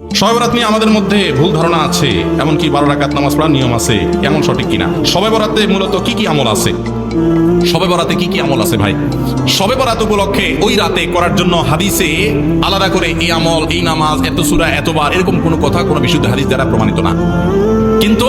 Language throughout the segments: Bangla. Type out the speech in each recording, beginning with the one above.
শবে নিয়ে আমাদের মধ্যে ভুল ধারণা আছে, এমনকি বারো রাকাত নামাজ পড়ার নিয়ম আছে, এমন সঠিক কিনা? সবে বরাতে মূলত কি কি আমল আছে? শবে বরাতে কি কি আমল আছে ভাই? শবে বরাত উপলক্ষে ওই রাতে করার জন্য হাদিসে আলাদা করে এই আমল, এই নামাজ, এত সুরা, এতবার, এরকম কোনো কথা, কোনো বিশুদ্ধ হাদিস দ্বারা প্রমাণিত না। কিন্তু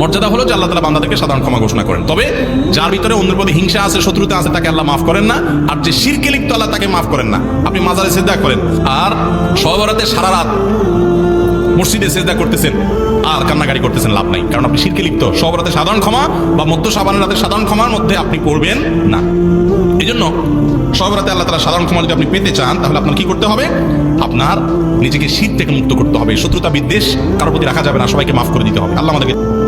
মর্যাদা হলো যে আল্লাহ তালা বান্দাদেরকে সাধারণ ক্ষমা ঘোষণা করেন। তবে যার ভিতরে অন্যের প্রতি হিংসা আছে, শত্রুতা আছে, তাকে আল্লাহ মাফ করেন না। আর যে শিরকে লিপ্ত, আল্লাহ তাকে মাফ করেন না। আপনি মাজারে সিদ্ধা করেন। আর সবরাতে সারা রাত মসজিদে সেজদা করতেছেন। আর কান্নাকারি করতেছেন, লাভ নাই। কারণ আপনি শিরকে লিপ্ত। সব রাতে সাধারণ ক্ষমা বা মধ্য সাবানের রাতে সাধারণ ক্ষমার মধ্যে আপনি পড়বেন না। এই জন্য সব রাতে আল্লাহ তালা সাধারণ ক্ষমা যদি আপনি পেতে চান, তাহলে আপনার কি করতে হবে? আপনার নিজেকে শীত থেকে মুক্ত করতে হবে। শত্রুতা বিদ্বেষ কারোর প্রতি রাখা যাবে না, সবাইকে মাফ করে দিতে হবে। আল্লাহ আমাদেরকে